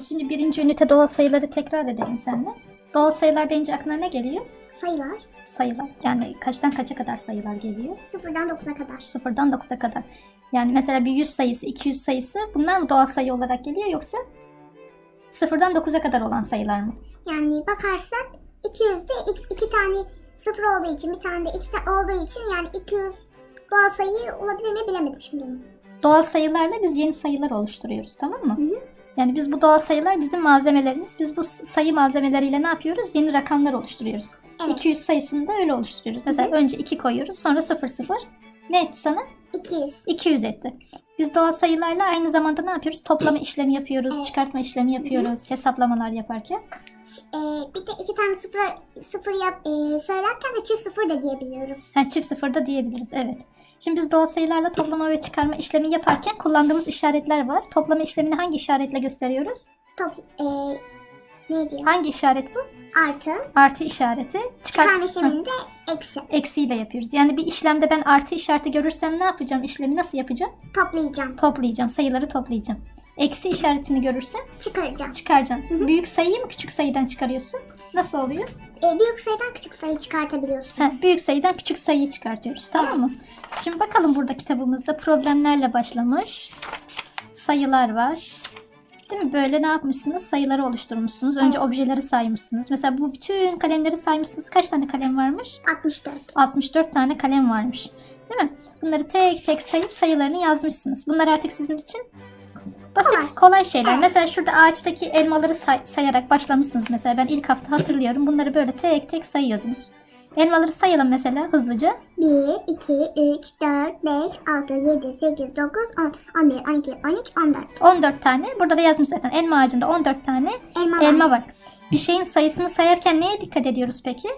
Şimdi birinci ünite doğal sayıları tekrar edelim seninle. Doğal sayılar deyince aklına ne geliyor? Sayılar Sayılar. Yani kaçtan kaça kadar sayılar geliyor? sıfırdan 9'a kadar. Sıfırdan 9'a kadar. Yani mesela bir 100 sayısı, 200 sayısı bunlar mı doğal sayı olarak geliyor yoksa sıfırdan 9'a kadar olan sayılar mı? Yani bakarsak 200'de iki, iki tane sıfır olduğu için bir tane de iki ta- olduğu için yani 200 doğal sayı olabilir mi bilemedim şimdi onu. Doğal sayılarla biz yeni sayılar oluşturuyoruz tamam mı? Hı hı. Yani biz bu doğal sayılar bizim malzemelerimiz. Biz bu sayı malzemeleriyle ne yapıyoruz? Yeni rakamlar oluşturuyoruz. Evet. 200 sayısını da öyle oluşturuyoruz. Mesela önce 2 koyuyoruz sonra 0 0. Ne etti sana? 200. 200 etti. Biz doğal sayılarla aynı zamanda ne yapıyoruz? Toplama işlemi yapıyoruz, Evet. çıkartma işlemi yapıyoruz, hesaplamalar yaparken. Ş- e, bir de iki tane sıfır, sıfır yap, e, söylerken de çift sıfır da diyebiliyoruz. Ha, çift sıfır da diyebiliriz, evet. Şimdi biz doğal sayılarla toplama ve çıkarma işlemi yaparken kullandığımız işaretler var. Toplama işlemini hangi işaretle gösteriyoruz? Top, e, neydi ya? Hangi işaret bu? Artı. Artı işareti. Çıkar- Çıkarma işlemini de eksi. eksiyle yapıyoruz. Yani bir işlemde ben artı işareti görürsem ne yapacağım? İşlemi nasıl yapacağım? Toplayacağım. Toplayacağım, sayıları toplayacağım. Eksi işaretini görürsem Çıkaracağım. çıkaracaksın. Büyük sayıyı mı küçük sayıdan çıkarıyorsun? Nasıl oluyor? E, büyük sayıdan küçük sayı çıkartabiliyorsun. Ha, büyük sayıdan küçük sayıyı çıkartıyoruz. Tamam mı? Şimdi bakalım burada kitabımızda problemlerle başlamış. Sayılar var. Değil mi? Böyle ne yapmışsınız? Sayıları oluşturmuşsunuz. Önce objeleri saymışsınız. Mesela bu bütün kalemleri saymışsınız. Kaç tane kalem varmış? 64. 64 tane kalem varmış. Değil mi? Bunları tek tek sayıp sayılarını yazmışsınız. Bunlar artık sizin için basit, kolay, Kolay. şeyler. Evet. Mesela şurada ağaçtaki elmaları say- sayarak başlamışsınız. Mesela ben ilk hafta hatırlıyorum. Bunları böyle tek tek sayıyordunuz. Elmaları sayalım mesela hızlıca. 1, 2, 3, 4, 5, 6, 7, 8, 9, 10, 11, 12, 13, 14. 14 tane. Burada da yazmış zaten. Elma ağacında 14 tane Elma, elma var. Bir şeyin sayısını sayarken neye dikkat ediyoruz peki?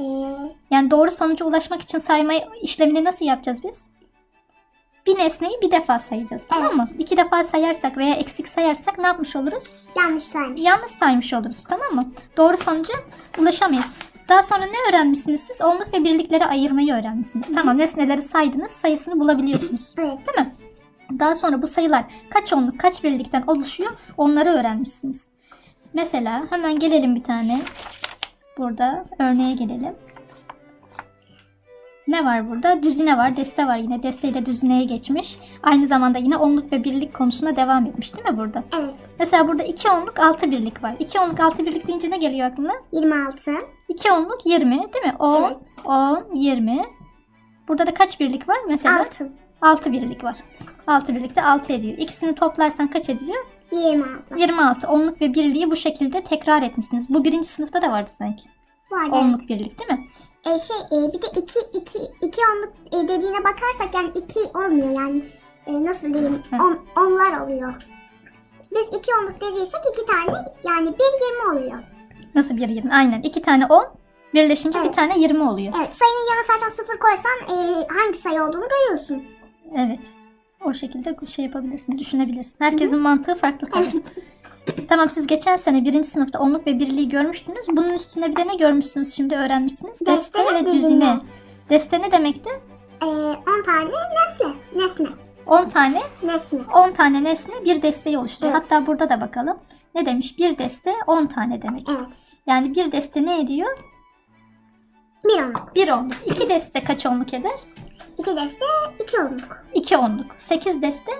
Ee, Yani doğru sonuca ulaşmak için sayma işlemini nasıl yapacağız biz? Bir nesneyi bir defa sayacağız tamam mı? İki defa sayarsak veya eksik sayarsak ne yapmış oluruz? yanlış saymış. Yanlış saymış oluruz tamam mı? Doğru sonuca ulaşamayız. Daha sonra ne öğrenmişsiniz siz? Onluk ve birlikleri ayırmayı öğrenmişsiniz. Tamam nesneleri saydınız sayısını bulabiliyorsunuz. Evet. Değil mi? Daha sonra bu sayılar kaç onluk kaç birlikten oluşuyor onları öğrenmişsiniz. Mesela hemen gelelim bir tane. Burada örneğe gelelim. Ne var burada? Düzine var, deste var yine. Desteyle düzineye geçmiş. Aynı zamanda yine onluk ve birlik konusuna devam etmiş değil mi burada? Evet. Mesela burada 2 onluk 6 birlik var. 2 onluk 6 birlik deyince ne geliyor aklına? 26. 2 onluk 20 değil mi? 10, Evet. 10, 20. Burada da kaç birlik var mesela? 6. 6 birlik var. 6 birlikte 6 ediyor. İkisini toplarsan kaç ediyor? 26. 26. Onluk ve birliği bu şekilde tekrar etmişsiniz. Bu birinci sınıfta da vardı sanki. Var evet. Onluk birlik değil mi? E, şey e, bir de 2 2 2 onluk e, dediğine bakarsak yani 2 olmuyor yani e, nasıl diyeyim on, onlar oluyor. Biz 2 onluk dediysek 2 tane yani 1 20 oluyor. Nasıl bir 20? Aynen. 2 tane 10 birleşince bir Evet. tane 20 oluyor. Evet sayının yanına zaten 0 koysan e, hangi sayı olduğunu görüyorsun. Evet. O şekilde şey yapabilirsin, düşünebilirsin. Herkesin mantığı farklı tabii. Tamam siz geçen sene birinci sınıfta onluk ve birliği görmüştünüz. Bunun üstüne bir de ne görmüşsünüz şimdi öğrenmişsiniz? Deste, Deste ve düzine. düzine. Deste ne demekti? E, 10 tane nesne. Nesne. 10 tane Nesne. 10 tane nesne bir desteyi oluşturuyor. Evet. Hatta burada da bakalım. Ne demiş? Bir deste 10 tane demek. Evet. Yani bir deste ne ediyor? 1 onluk. 1 onluk. 2 deste kaç onluk eder? 2 deste 2 onluk. 2 onluk. 8 deste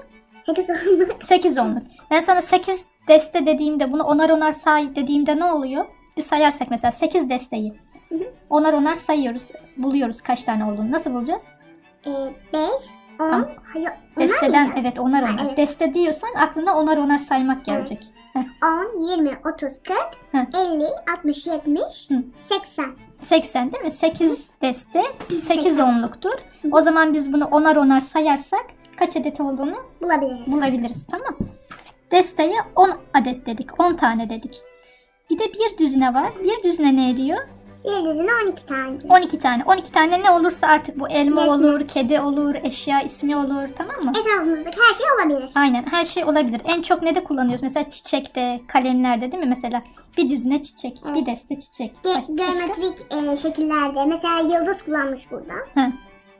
8 onluk. 8 onluk. Ben sana 8 deste dediğimde bunu onar onar say dediğimde ne oluyor? Bir sayarsak mesela 8 desteyi. Hı hı. Onar onar sayıyoruz. Buluyoruz kaç tane olduğunu. Nasıl bulacağız? E, 5 10 Tamam. hayır. onlar Desteden mıydı? evet onar onar. Ha, evet. Deste diyorsan aklına onar onar saymak gelecek. 10, 20, 30, 40, Hı. 50, 60, 70, Hı. 80. 80 değil mi? 8 deste 8 Seksen. onluktur. O zaman biz bunu onar onar sayarsak kaç adet olduğunu Bulabiliriz. bulabiliriz tamam Desteye 10 adet dedik. 10 tane dedik. Bir de bir düzine var. Bir düzine ne ediyor? Bir düzine 12 tane. 12 tane. 12 tane ne olursa artık bu elma Nesne. olur, kedi olur, eşya ismi olur tamam mı? Etrafımızdaki her şey olabilir. Aynen her şey olabilir. En çok ne de kullanıyoruz? Mesela çiçekte, kalemlerde değil mi? Mesela bir düzine çiçek, Evet. bir deste çiçek. Ge- geometrik e, şekillerde. Mesela yıldız kullanmış burada. Hı.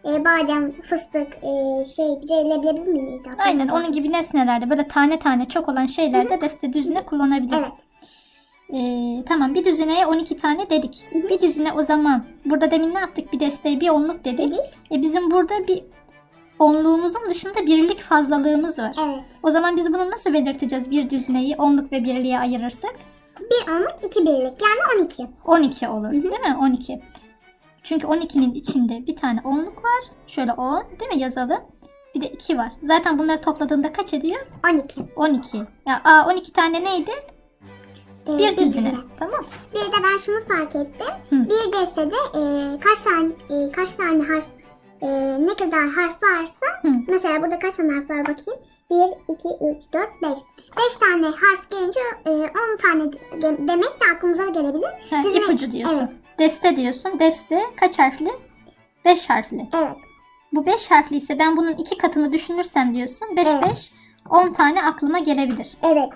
E, badem, fıstık, e, şey bir de leblebi mi neydi? Aynen onun gibi nesnelerde böyle tane tane çok olan şeylerde deste düzine kullanabiliriz. Evet. Ee, tamam bir düzineye 12 tane dedik. Hı hı. Bir düzine o zaman burada demin ne yaptık? Bir desteğe bir onluk dedik. E bizim burada bir onluğumuzun dışında birlik fazlalığımız var. Evet. O zaman biz bunu nasıl belirteceğiz? Bir düzineyi onluk ve birliğe ayırırsak Bir onluk, iki birlik. Yani 12. 12 olur hı. değil mi? 12. Çünkü 12'nin içinde bir tane onluk var. Şöyle 10 değil mi yazalım. Bir de 2 var. Zaten bunları topladığında kaç ediyor? 12. 12. Ya aa, 12 tane neydi? E, Bir düzine. Tamam. Bir de ben şunu fark ettim. Hı. Bir destede e, kaç tane e, kaç tane harf e, ne kadar harf varsa Hı. mesela burada kaç tane harf var bakayım. 1, 2, 3, 4, 5. 5 tane harf gelince e, 10 tane de- demek de aklımıza gelebilir. Ha, Düzine- ipucu diyorsun. Evet. Deste diyorsun. Deste kaç harfli? 5 harfli. Evet. Bu 5 harfli ise ben bunun iki katını düşünürsem diyorsun. 5 Evet. 5 10 tane aklıma gelebilir. Evet.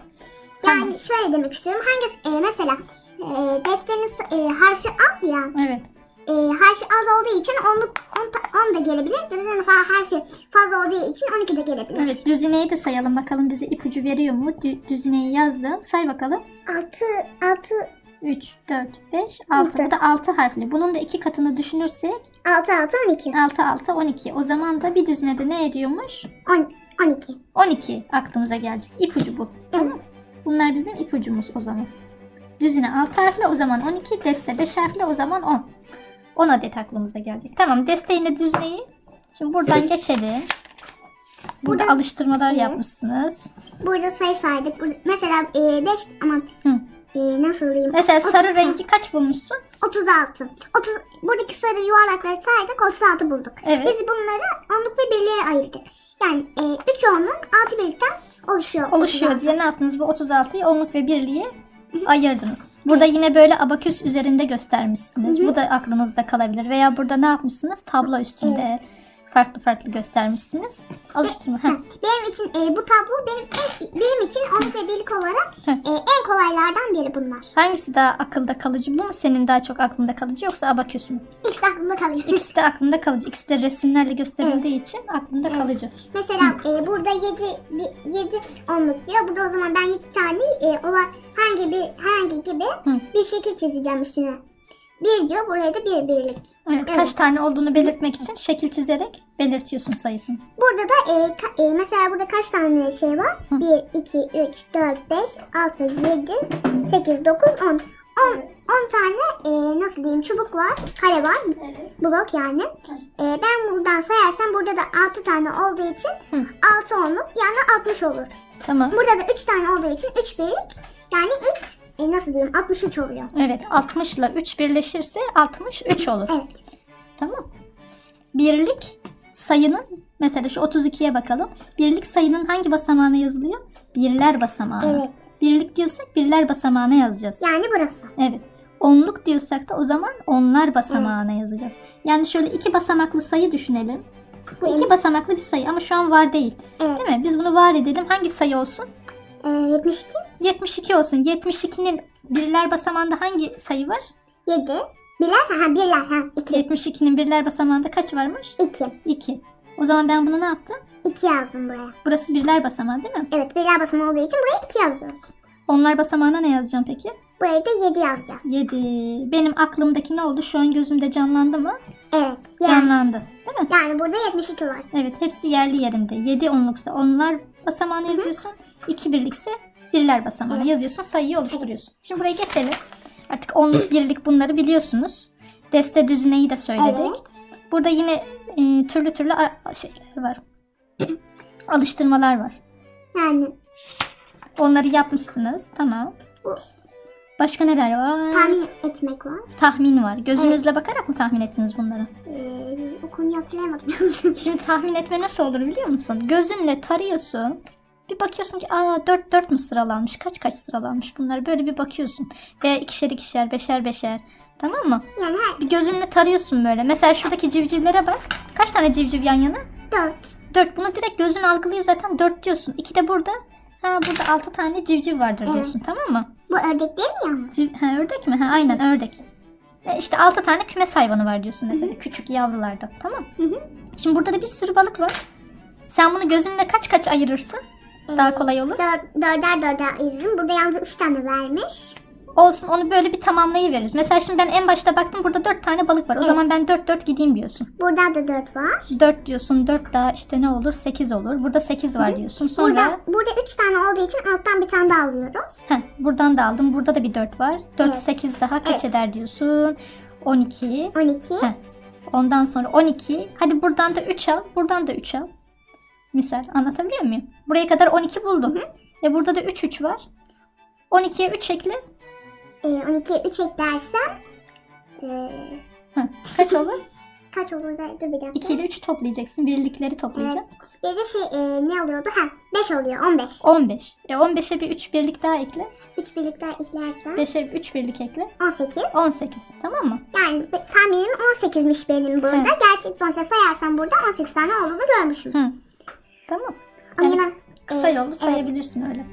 Yani Tamam. şöyle demek istiyorum. Hangisi e, mesela e, destenin s- e, harfi az ya. Evet. E, harfi az olduğu için 10 da gelebilir. Düzine harfi fazla olduğu için 12 de gelebilir. Evet. Düzineyi de sayalım bakalım bize ipucu veriyor mu? Dü- düzineyi yazdım. Say bakalım. 6 6 3, 4, 5, 6. Bu da 6 harfli. Bunun da iki katını düşünürsek 6 6 12. 6, 6, 12. O zaman da bir düzinede ne ediyormuş? 10 12. 12 aklımıza gelecek. İpucu bu. Evet. Bunlar bizim ipucumuz o zaman. Düzine 6 harfli o zaman 12, deste 5 harfli o zaman 10. 10 adet aklımıza gelecek. Tamam desteğine düzneyi. Şimdi buradan geçelim. Burada Burada- alıştırmalar Evet. yapmışsınız. Burada sayı saydık. Burada, mesela 5 aman Hı. E, nasıl diyeyim? Mesela sarı rengi kaç bulmuşsun? 36. 30 buradaki sarı yuvarlakları saydık 36 bulduk. Evet. Biz bunları onluk ve birliğe ayırdık. Yani 3 onluk 6 birlikten oluşuyor. Oluşuyor 36. diye ne yaptınız? Bu 36'yı onluk ve birliğe ayırdınız. Burada yine böyle abaküs üzerinde göstermişsiniz. Hı hı. Bu da aklınızda kalabilir. Veya burada ne yapmışsınız? Tablo üstünde farklı farklı göstermişsiniz. Alıştırma. Heh. Benim için e, bu tablo benim en, benim için onluk ve birlik olarak e, en kolaylardan biri bunlar. Hangisi daha akılda kalıcı? Bu mu senin daha çok aklında kalıcı yoksa abaküs mü? İkisi aklımda kalıyor. İkisi de aklında kalıcı. İkisi de resimlerle gösterildiği için aklında Evet. kalıcı. Mesela e, burada 7 7 onluk diyor. Burada o zaman ben 7 tane e, o herhangi bir herhangi gibi Hı. bir şekil çizeceğim üstüne. Bir diyor buraya da bir birlik. Evet, Evet. kaç tane olduğunu belirtmek için şekil çizerek belirtiyorsun sayısını. Burada da e, ka- e, mesela burada kaç tane şey var? Hı. 1, 2, 3, 4, 5, 6, 7, 8, 9, 10. 10, 10 tane e, nasıl diyeyim çubuk var, kare var, blok yani. E, ben buradan sayarsam burada da 6 tane olduğu için Hı. 6 onluk yani 60 olur. Tamam. Burada da 3 tane olduğu için 3 birlik yani 3 e, nasıl diyeyim 63 oluyor. Evet 60 ile 3 birleşirse 63 olur. Evet. Tamam. Birlik sayının mesela şu 32'ye bakalım. Birlik sayının hangi basamağına yazılıyor? Birler basamağına. Evet. Birlik diyorsak birler basamağına yazacağız. Yani burası. Evet. Onluk diyorsak da o zaman onlar basamağına yazacağız. Yani şöyle iki basamaklı sayı düşünelim. Bu Bu iki basamaklı bir sayı ama şu an var değil. Evet. Değil mi? Biz bunu var edelim. Hangi sayı olsun? E, 72, 72 olsun. 72'nin birler basamağında hangi sayı var? 7. Birler ha birler ha 2. 72'nin birler basamağında kaç varmış? 2. 2. O zaman ben bunu ne yaptım? 2 yazdım buraya. Burası birler basamağı değil mi? Evet birler basamağı olduğu için buraya 2 yazıyoruz. Onlar basamağına ne yazacağım peki? Buraya da 7 yazacağız. 7. Benim aklımdaki ne oldu? Şu an gözümde canlandı mı? Evet. Yani, Canlandı. Değil mi? yani burada 72 var. Evet hepsi yerli yerinde. 7 onluksa onlar basamağına yazıyorsun. 2 birlikse birler basamağına yazıyorsun. Sayıyı oluşturuyorsun. Şimdi buraya geçelim. Artık onluk birlik bunları biliyorsunuz. Deste düzineyi de söyledik. Evet. Burada yine e, türlü türlü a- şeyler var. Alıştırmalar var. Yani Onları yapmışsınız. Tamam. Bu. Başka neler var? tahmin etmek var. Tahmin var. Gözünüzle bakarak mı tahmin ettiniz bunları? Ee, o konuyu hatırlayamadım. Şimdi tahmin etme nasıl olur biliyor musun? Gözünle tarıyorsun. Bir bakıyorsun ki aa 4 4 mü sıralanmış? Kaç kaç sıralanmış bunlar? Böyle bir bakıyorsun. Veya ikişer ikişer, beşer beşer. Tamam mı? yani her Bir gözünle tarıyorsun böyle. Mesela şuradaki civcivlere bak. Kaç tane civciv yan yana? 4. 4. Bunu direkt gözün algılıyor zaten 4 diyorsun. 2 de burada. Ha burada 6 tane civciv vardır Evet. diyorsun tamam mı? Bu ördek değil mi yalnız? Civ- ha, ördek mi? Ha, aynen ördek. E, işte 6 tane kümes hayvanı var diyorsun mesela. Küçük yavrulardan. Tamam. Hı hı. Şimdi burada da bir sürü balık var. Sen bunu gözünle kaç kaç ayırırsın? Daha Ee, kolay olur. Dör, dörder dörder ayırırım. Burada yalnız üç tane vermiş. Olsun onu böyle bir tamamlayıveririz. Mesela şimdi ben en başta baktım burada 4 tane balık var. O Evet. zaman ben 4 4 gideyim diyorsun. Burada da dört var. 4 diyorsun 4 daha işte ne olur 8 olur. Burada 8 var diyorsun. Sonra Burada, burada üç tane olduğu için alttan bir tane daha alıyoruz. heh, buradan da aldım. Burada da bir 4 var. 4 Evet. 8 daha kaç Evet. eder diyorsun? 12. 12. Heh. Ondan sonra 12. Hadi buradan da 3 al. Buradan da 3 al. Misal anlatabiliyor muyum? Buraya kadar 12 buldum. E burada da 3 3 var. 12'ye 3 ekle. Ee, 12'ye 3 eklersen ee, Heh, kaç olur? kaç olur da? Dur bir dakika. 2 ile 3'ü toplayacaksın. Birlikleri toplayacaksın. Bir de şey ee, ne oluyordu? Ha 5 oluyor 15. 15. E 15'e bir 3 birlik daha ekle. 3 birlikte eklersen 5'e 3 birlik ekle. 18. 18. Tamam mı? Yani be- tahminim 18'miş benim burada. Evet. Gerçek sonuçta sayarsam burada 18 tane olduğunu görmüşüm. Hı. Tamam. Ama Yani yine Kısa ee, yolu evet. sayabilirsin öyle.